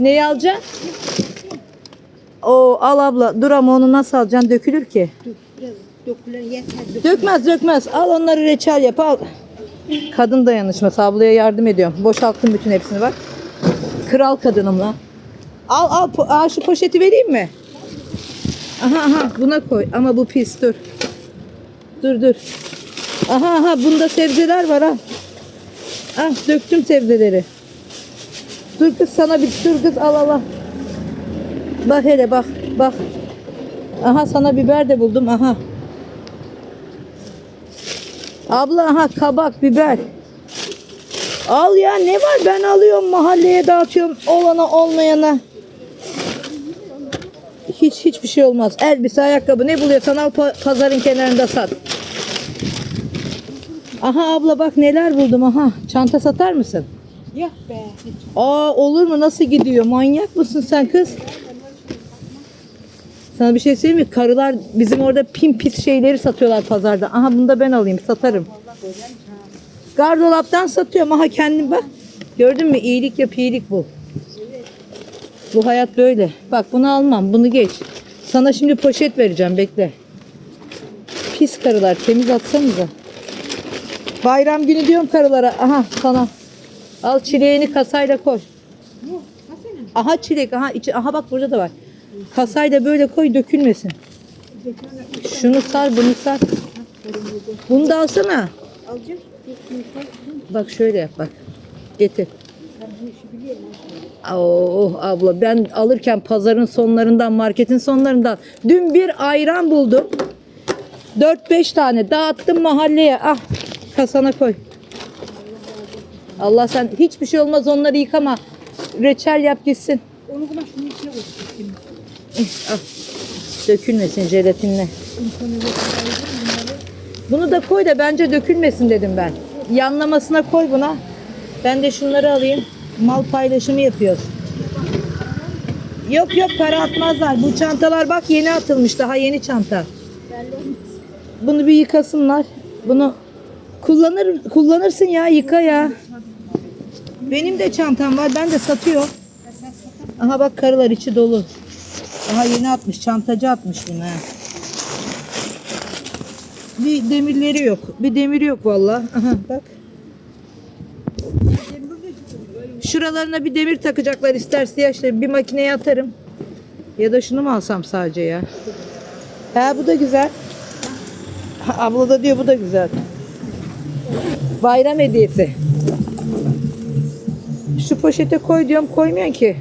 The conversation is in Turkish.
Neyi alacaksın? O al abla. Dur ama onu nasıl alacaksın? Dökülür ki. Dur biraz dökülen yeter. Dök. Dökmez dökmez. Al onları reçel yap al. Kadın dayanışması. Ablaya yardım ediyorum. Boşalttım bütün hepsini bak. Kral kadınım lan. Al al. po- Aa, şu poşeti vereyim mi? Aha aha buna koy. Ama bu pis dur. Dur dur. Aha aha bunda sebzeler var ha. Ah döktüm sebzeleri. Dur kız sana bir dur kız al al. Bak hele bak bak. Aha sana biber de buldum aha. Abla aha kabak, biber. Al ya ne var ben alıyorum mahalleye dağıtıyorum olana olmayana. Hiç hiçbir şey olmaz. Elbise, ayakkabı ne buluyorsan al pa- pazarın kenarında sat. Aha abla bak neler buldum aha. Çanta satar mısın? Yok be. Aa olur mu nasıl gidiyor? Manyak mısın sen kız? Sana bir şey söyleyeyim mi? Karılar bizim orada pin pis şeyleri satıyorlar pazarda. Aha bunu da ben alayım satarım. Gardolaptan satıyorum. Aha kendim bak. Gördün mü? İyilik yap iyilik bul. Bu hayat böyle. Bak bunu almam. Bunu geç. Sana şimdi poşet vereceğim. Bekle. Pis karılar. Temiz atsanıza. Bayram günü diyorum karılara. Aha sana. Al çileğini kasayla koy. Aha çilek. Aha, içi, aha bak burada da var. Kasayla böyle koy dökülmesin. Şunu sar bunu sar. Bunu da alsana. Bak şöyle yap bak. Getir. Oh abla ben alırken pazarın sonlarından marketin sonlarından dün bir ayran buldum. 4-5 tane dağıttım mahalleye. Ah kasana koy. Allah sen hiçbir şey olmaz onları yıkama. Reçel yap gitsin. Onu kuma şunun içine koy. Eh, Al. Dökülmesin jelatinle. Bunu da koy da bence dökülmesin dedim ben. Yanlamasına koy buna. Ben de şunları alayım. Mal paylaşımı yapıyoruz. Yok yok para atmazlar. Bu çantalar bak yeni atılmış. Daha yeni çanta. Bunu bir yıkasınlar. Bunu kullanır kullanırsın ya yıka ya. Benim de çantam var. Ben de satıyorum. Aha bak karılar içi dolu. Daha yeni atmış. Çantacı atmış bunu. ha. Bir demirleri yok. Bir demir yok vallahi. Aha bak. Şuralarına bir demir takacaklar isterse ya işte bir makineye atarım. Ya da şunu mu alsam sadece ya? Ha bu da güzel. Abla da diyor bu da güzel. Bayram hediyesi. Şu poşete koy diyorum koymuyorsun ki.